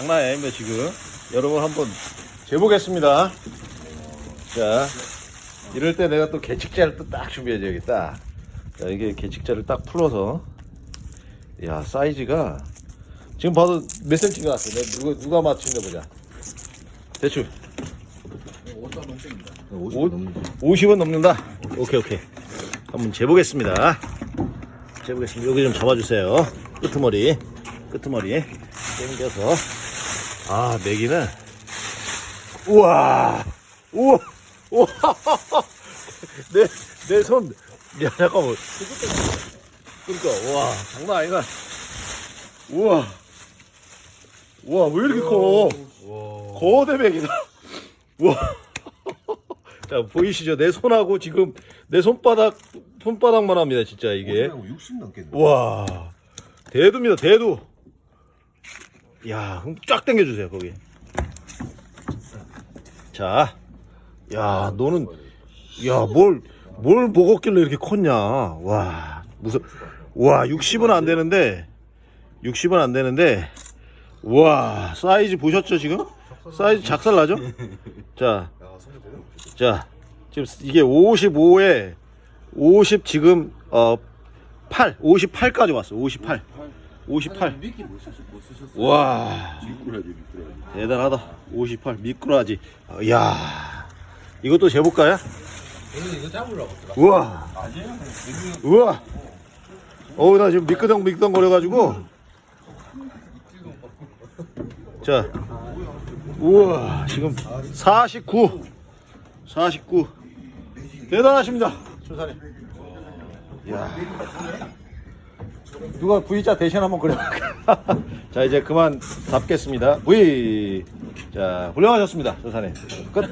장난 아닙니다 지금. 여러분 한번 재보겠습니다. 자 이럴 때 내가 또 계측자를 또 딱 준비해줘야겠다. 자 이게 계측자를 딱 풀어서. 야 사이즈가 지금 봐도 몇 cm가 왔어 내가 누가, 누가 맞추는 보자. 대충. 50 50은 넘는다. 오케이 오케이. 한번 재보겠습니다. 재보겠습니다. 여기 좀 잡아주세요. 끄트머리. 끄트머리. 당겨서 아 메기는 우와 우와 우와. 내 내 손. 야 잠깐만. 그러니까 와 장난 아니다 우와. 우와 왜 이렇게 커? 거대 맥이다. 우와. 자 보이시죠? 내 손하고 지금 내 손바닥 손바닥만 합니다 진짜 이게. 60 넘겠네. 와. 대두입니다 대두 야 그럼 쫙 당겨주세요 거기 자 야 너는 야 뭘 뭘 먹었길래 이렇게 컸냐 와 무슨 와 60은 안 되는데 60은 안 되는데 와 사이즈 보셨죠 지금 사이즈 작살 나죠 자 자, 지금 이게 55에 50 지금 어 8, 58까지 왔어. 58. 58. 미끼 못 쓰셨 못 쓰셨어요. 와, 미꾸라지 미꾸라지. 대단하다. 58 미꾸라지. 어, 야. 이것도 재볼까요? 이거 잡으려고. 우와. 우와. 어우, 나 지금 미끄덩 미끄덩 거려가지고. 자. 우와, 지금 49. 49. 대단하십니다. 조사님. 야. 누가 V자 대신 한번 그려. 자, 이제 그만 답겠습니다. V. 자, 훌륭하셨습니다. 조사님. 끝.